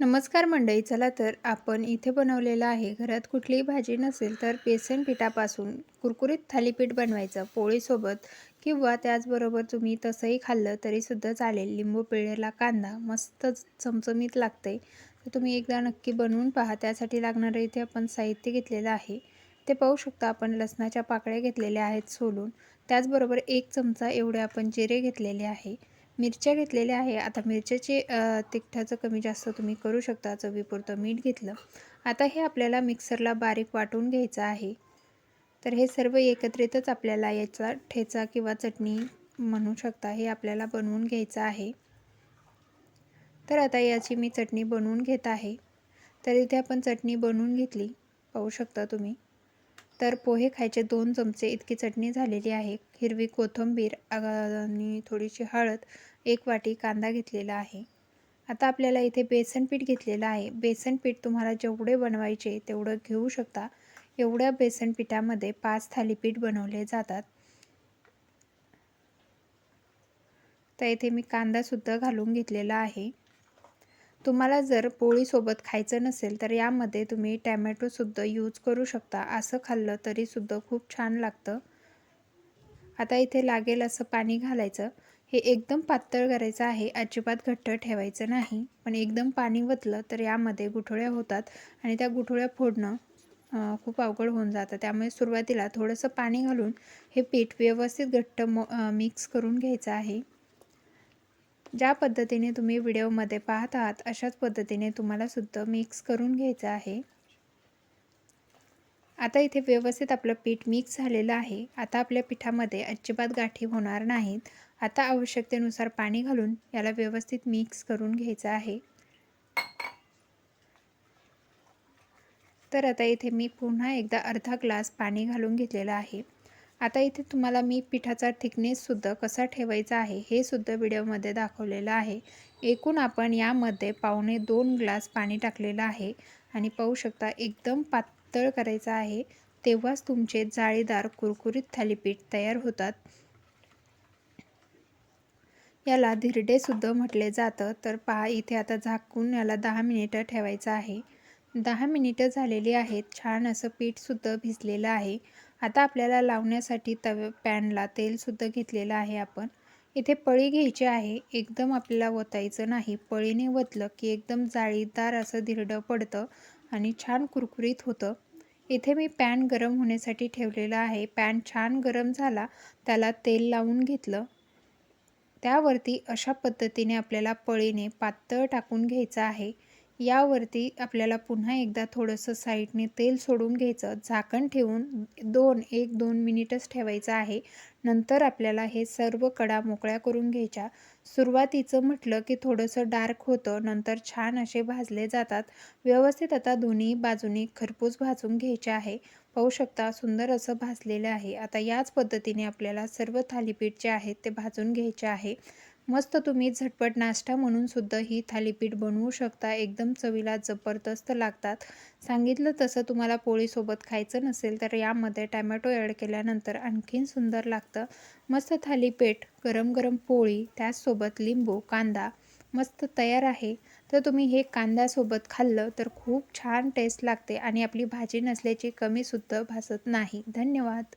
नमस्कार मंडळी चला तर आपण इथे बनवलेलं आहे. घरात कुठलीही भाजी नसेल तर बेसन पिठापासून कुरकुरीत थालीपीठ बनवायचं. पोळीसोबत किंवा त्याचबरोबर तुम्ही तसंही खाल्लं तरीसुद्धा चालेल. लिंबू पिळलेला कांदा मस्त चमचमीत लागते तर तुम्ही एकदा नक्की बनवून पहा. त्यासाठी लागणारं इथे आपण साहित्य घेतलेलं आहे. ते पाहू शकता आपण लसणाच्या पाकळ्या घेतलेल्या आहेत सोलून. त्याचबरोबर एक चमचा एवढे आपण जिरे घेतलेले आहे. मिरच्या घेतलेल्या आहे. आता मिरच्याचे तिखटाचं कमी जास्त तुम्ही करू शकता. चवीपुरतं मीठ घेतलं. आता हे आपल्याला मिक्सरला बारीक वाटून घ्यायचं आहे. तर हे सर्व एकत्रितच आपल्याला याचा ठेचा किंवा चटणी म्हणू शकता. हे आपल्याला बनवून घ्यायचं आहे. तर आता याची मी चटणी बनवून घेत आहे. तर इथे आपण चटणी बनवून घेतली. पाहू शकता तुम्ही. तर पोहे खायचे दोन चमचे इतकी चटणी झालेली आहे. हिरवी कोथिंबीर आणि थोडीशी हळद एक वाटी कांदा घेतलेला आहे. आता आपल्याला इथे बेसन पीठ घेतलेलं आहे. बेसन पीठ तुम्हाला जेवढे बनवायचे तेवढं घेऊ शकता. एवढ्या बेसन पिठामध्ये पाच थालीपीठ बनवले जातात. तर इथे मी कांदासुद्धा घालून घेतलेला आहे. तुम्हाला जर पोळीसोबत खायचं नसेल तर यामध्ये तुम्ही टॅमॅटोसुद्धा यूज करू शकता. असं खाल्लं तरीसुद्धा खूप छान लागतं. आता इथे लागेल असं पाणी घालायचं. हे एकदम पातळ करायचं आहे. अजिबात घट्ट ठेवायचं नाही. पण एकदम पाणी वतलं तर यामध्ये गुठळ्या होतात आणि त्या गुठळ्या फोडणं खूप अवघड होऊन जातं. त्यामुळे सुरुवातीला थोडंसं पाणी घालून हे पीठ व्यवस्थित घट्ट मिक्स करून घ्यायचं आहे. ज्या पद्धतीने तुम्ही व्हिडिओमध्ये पाहत आहात अशाच पद्धतीने तुम्हाला सुद्धा मिक्स करून घ्यायचं आहे. आता इथे व्यवस्थित आपलं पीठ मिक्स झालेलं आहे. आता आपल्या पिठामध्ये अजिबात गाठी होणार नाहीत. आता आवश्यकतेनुसार पाणी घालून याला व्यवस्थित मिक्स करून घ्यायचं आहे. तर आता इथे मी पुन्हा एकदा अर्धा ग्लास पाणी घालून घेतलेलं आहे. आता इथे तुम्हाला मी पिठाचा थिकनेससुद्धा कसा ठेवायचा आहे हे सुद्धा व्हिडिओमध्ये दाखवलेलं आहे. एकूण आपण यामध्ये पावणे दोन ग्लास पाणी टाकलेलं आहे आणि पाहू शकता एकदम पातळ करायचं आहे. तेव्हाच तुमचे जाळीदार कुरकुरीत थालीपीठ तयार होतात. याला धिरडेसुद्धा म्हटले जातं. तर पहा इथे आता झाकून याला दहा मिनिटं ठेवायचं आहे. दहा मिनिटं झालेली आहेत. छान असं पीठसुद्धा भिजलेलं आहे. आता आपल्याला लावण्यासाठी तव्या पॅनला तेलसुद्धा घेतलेलं आहे आपण. इथे पळी घ्यायची आहे. एकदम आपल्याला ओतायचं नाही. पळीने ओतलं की एकदम जाळीदार असं धिरडं पडतं आणि छान कुरकुरीत होतं. इथे मी पॅन गरम होण्यासाठी ठेवलेलं आहे. पॅन छान गरम झाला त्याला तेल लावून घेतलं. त्यावरती अशा पद्धतीने आपल्याला पळीने पातळ टाकून घ्यायचं आहे. यावरती आपल्याला पुन्हा एकदा थोडंसं साईडने तेल सोडून घ्यायचं. झाकण ठेवून दोन एक दोन मिनिटच ठेवायचं आहे. नंतर आपल्याला हे सर्व कडा मोकळ्या करून घ्यायच्या. सुरुवातीचं म्हटलं की थोडंसं डार्क होतं नंतर छान असे भाजले जातात. व्यवस्थित आता दोन्ही बाजूनी खरपूस भाजून घ्यायचे आहे. पाहू शकता सुंदर असं भाजलेलं आहे. आता याच पद्धतीने आपल्याला सर्व थालीपीठ जे आहेत ते भाजून घ्यायचे आहे. मस्त तुम्ही झटपट नाश्ता म्हणून सुद्धा ही थालीपीठ बनवू शकता. एकदम चवीला जबरदस्त लागतात. सांगितलं तसं तुम्हाला पोळीसोबत खायचं नसेल तर यामध्ये टॅमॅटो ॲड केल्यानंतर आणखीन सुंदर लागतं. मस्त थालीपीठ गरम गरम पोळी त्याचसोबत लिंबू कांदा मस्त तयार आहे. तर तुम्ही हे कांद्यासोबत खाल्लं तर खूप छान टेस्ट लागते आणि आपली भाजी नसल्याची कमीसुद्धा भासत नाही. धन्यवाद.